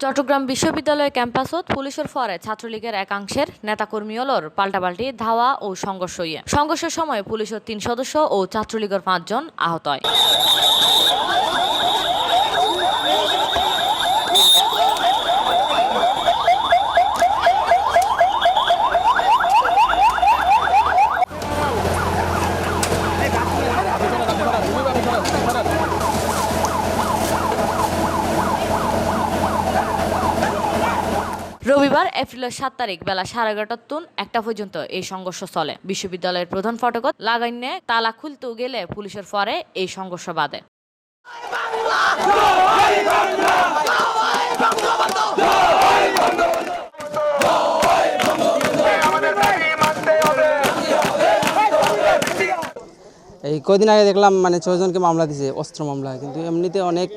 চট্টগ্রাম বিশ্ববিদ্যালয় ক্যাম্পাসত পুলিশের ফরে ছাত্রলীগের একাংশের নেতাকর্মীগুলোর পাল্টাপাল্টি, ধাওয়া ও সংঘর্ষ ইয়ে সংঘর্ষের সময় পুলিশের তিন সদস্য ও ছাত্রলীগের পাঁচজন আহত হয়। রবিবার এপ্রিলের সাত তারিখ বেলা সাড়ে এগারোটার তুন একটা পর্যন্ত এই সংঘর্ষ চলে। বিশ্ববিদ্যালয়ের প্রধান ফটকত লাগাইনে তালা খুলতে গেলে পুলিশের পরে এই সংঘর্ষ বাধে। এই কদিন আগে দেখলাম মানে ছয়জনকে মামলা দিছে, অস্ত্র মামলা। কিন্তু এমনিতে অনেক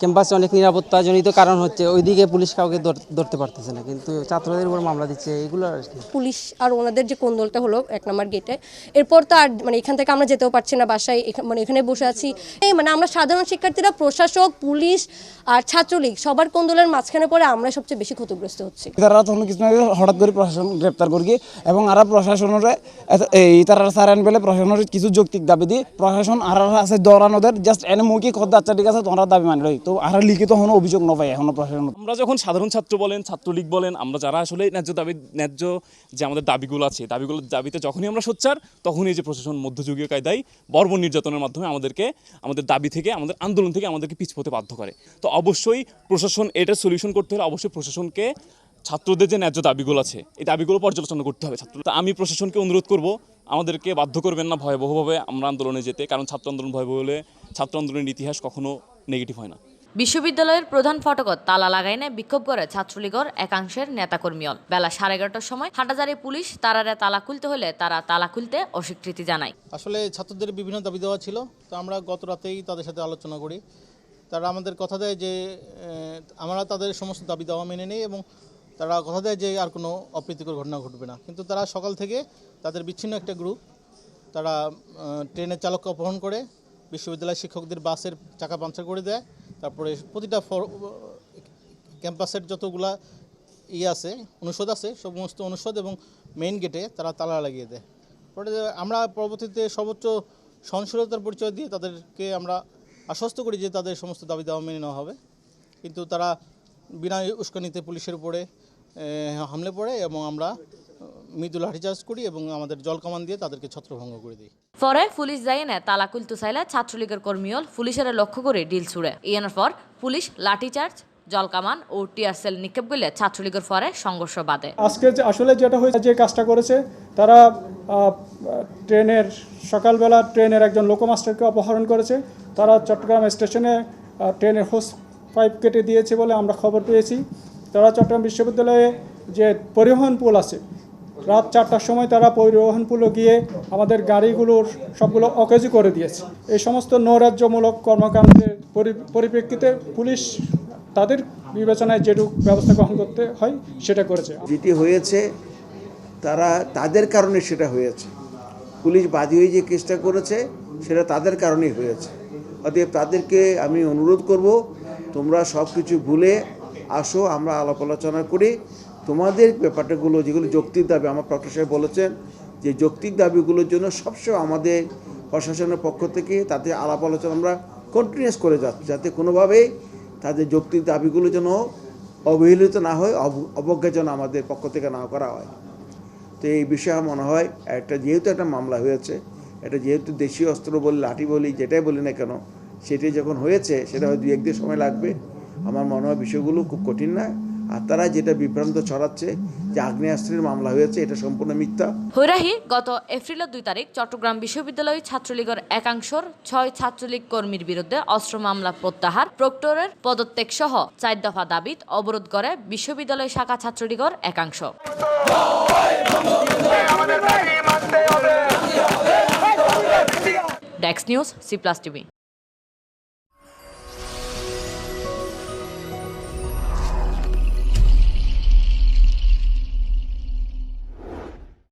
ক্যাম্পাসে অনেক নিরাপত্তাজনিত কারণ হচ্ছে ওইদিকে পুলিশ কাউকে ধরতে পারতেছে না। কিন্তু ছাত্রদের উপর মামলা দিচ্ছে এগুলো আর কি। পুলিশ আর ওনাদের যে কোন্দলটা হলো এক নম্বর গেটে এরপর তো আর মানে এখান থেকে আমরা যেতেও পারছি না বাসায় মানে এখানে বসে আছি। এই মানে আমরা সাধারণ শিক্ষার্থীরা প্রশাসক পুলিশ আর ছাত্রলীগ সবার কোন্দলের মাঝখানে পড়ে আমরা সবচেয়ে বেশি ক্ষতিগ্রস্ত হচ্ছি। তারা তখন কিছু না হঠাৎ করে প্রশাসন গ্রেপ্তার করি এবং আর প্রশাসনের এই তারা সারান বেলে প্রশাসনের কিছু যৌক্তিক দাবি দি প্রশাসন আর আছে দৌড়ানোদের জাস্ট এনে মুখে খদ্দ আচ্ছা ঠিক আছে তোমরা দাবি মানি রই তো আর লিখিত কোনো অভিযোগ ন পাই এখনও প্রশাসন আমরা যখন সাধারণ ছাত্র বলেন, ছাত্রলীগ বলেন, আমরা যারা আসলে ন্যায্য দাবি, ন্যায্য যে আমাদের দাবিগুলো আছে দাবিগুলোর দাবিতে যখনই আমরা সোচ্চার, তখনই যে প্রশাসন মধ্যযুগীয় কায়দায় বর্ব নির্যাতনের মাধ্যমে আমাদেরকে, আমাদের দাবি থেকে, আমাদের আন্দোলন থেকে আমাদেরকে পিছপোতে বাধ্য করে। তো অবশ্যই প্রশাসন, এটা সলিউশন করতে হলে অবশ্যই প্রশাসনকে ছাত্রদের যে ন্যায্য দাবিগুলো আছে, এই দাবিগুলো পর্যালোচনা করতে হবে ছাত্র তো আমি প্রশাসনকে অনুরোধ করব, আমাদেরকে বাধ্য করবেন না, ভয়াবহভাবে আমরা আন্দোলনে যেতে, কারণ ছাত্র আন্দোলন ভয়াবহ হলে ছাত্র আন্দোলনের ইতিহাস কখনো নেগেটিভ হয় না। বিশ্ববিদ্যালয়ের প্রধান ফটকত তালা লাগাইনে বিক্ষোভ করে ছাত্রলীগর একাংশের নেতাকর্মীল বেলা সাড়ে এগারোটার সময় হাটাজারি পুলিশ তারারে তালা খুলতে হলে তারা তালা খুলতে অস্বীকৃতি জানায়। আসলে ছাত্রদের বিভিন্ন দাবি দেওয়া ছিল, তো আমরা গত রাতেই তাদের সাথে আলোচনা করি। তারা আমাদের কথা দেয় যে আমরা তাদের সমস্ত দাবি দেওয়া মেনে নিই এবং তারা কথা দেয় যে, আর কোনো অপ্রীতিকর ঘটনা ঘটবে না। কিন্তু তারা সকাল থেকে তাদের বিচ্ছিন্ন একটা গ্রুপ, তারা ট্রেনের চালককে অপহরণ করে, বিশ্ববিদ্যালয়ের শিক্ষকদের বাসের চাকা পাঞ্চার করে দেয়। তারপরে প্রতিটা ফর- ক্যাম্পাসের যতগুলা ইয়ে আছে, অনুষদ আছে, সমস্ত অনুষদ এবং মেইন গেটে তারা তালা লাগিয়ে দেয়। আমরা পরবর্তীতে সর্বোচ্চ সহনশীলতার পরিচয় দিয়ে তাদেরকে আমরা আশ্বস্ত করি যে তাদের সমস্ত দাবি দাওয়া মেনে নেওয়া হবে। কিন্তু তারা বিনা উস্কানিতে পুলিশের উপরে হামলে পড়ে এবং আমরা মৃদু লাঠিচার্জ করি এবং আমাদের জল কামান দিয়ে তাদেরকে ছত্রভঙ্গ করে দিই। পরে পুলিশ যাইনে তালা খুলতে চাইলে ছাত্রলীগের কর্মীল পুলিশের লক্ষ্য করে ডিল ছুড়ে। ইয়ানোর পর পুলিশ লাঠি লাঠিচার্জ জলকামান ও টিয়ার সেল নিক্ষেপ করলে ছাত্রলীগের পরে সংঘর্ষ বাধে। আজকে যে আসলে যেটা হয়েছে যে কাজটা করেছে তারা ট্রেনের সকালবেলা ট্রেনের একজন লোকোমাস্টারকে অপহরণ করেছে। তারা চট্টগ্রাম স্টেশনে ট্রেনের হোস পাইপ কেটে দিয়েছে বলে আমরা খবর পেয়েছি। তারা চট্টগ্রাম বিশ্ববিদ্যালয়ে যে পরিবহন পুল আছে রাত চারটার সময় তারা পরিবহন পুলে গিয়ে আমাদের গাড়িগুলোর সবগুলো অকেজি করে দিয়েছে। এই সমস্ত নৈরাজ্যমূলক কর্মকাণ্ডের পরি- পরিপ্রেক্ষিতে পুলিশ তাদের বিবেচনায় যেটুকু ব্যবস্থা গ্রহণ করতে হয় সেটা করেছে। যেটি হয়েছে, তারা তাদের কারণে সেটা হয়েছে। পুলিশ বাদী হয়ে যে কেসটা করেছে, সেটা তাদের কারণেই হয়েছে। অতএব তাদেরকে আমি অনুরোধ করব, তোমরা সব কিছু ভুলে আসো, আমরা আলাপ আলোচনা করি। তোমাদের ব্যাপারটাগুলো যেগুলো যৌক্তিক দাবি, আমার প্রক্টর সাহেব বলেছেন যে যৌক্তিক দাবিগুলোর জন্য সবসময় আমাদের প্রশাসনের পক্ষ থেকে তাদের আলাপ আলোচনা আমরা কন্টিনিউস করে যাচ্ছি, যাতে কোনোভাবেই তাদের যৌক্তিক দাবিগুলো যেন অবহেলিত না হয়, অব- অবজ্ঞা যেন আমাদের পক্ষ থেকে না করা হয়। তো এই বিষয়ে মনে হয় একটা যেহেতু একটা মামলা হয়েছে এটা যেহেতু দেশীয় অস্ত্র বলি, লাঠি বলি, যেটাই বলি না কেন সেটাই যখন হয়েছে, সেটা হয় দুই একদিন সময় লাগবে। আমার মনে হয় বিষয়গুলো খুব কঠিন না। আর তারা যেটা বিভ্রান্ত ছড়াচ্ছে যে আগ্নেয়াস্ত্রের মামলা হয়েছে, এটা সম্পূর্ণ মিথ্যা। হৈরাহি, গত এপ্রিলের দুই তারিখ চট্টগ্রাম বিশ্ববিদ্যালয় ছাত্রলীগের একাংশর ছয় ছাত্রলীগ কর্মীর বিরুদ্ধে অস্ত্র মামলা প্রত্যাহার, প্রক্টরের পদত্যাগ সহ চার দফা দাবিত অবরোধ করে বিশ্ববিদ্যালয় শাখা ছাত্রলীগের একাংশ। ডেক্স নিউজ, সি প্লাস টিভি।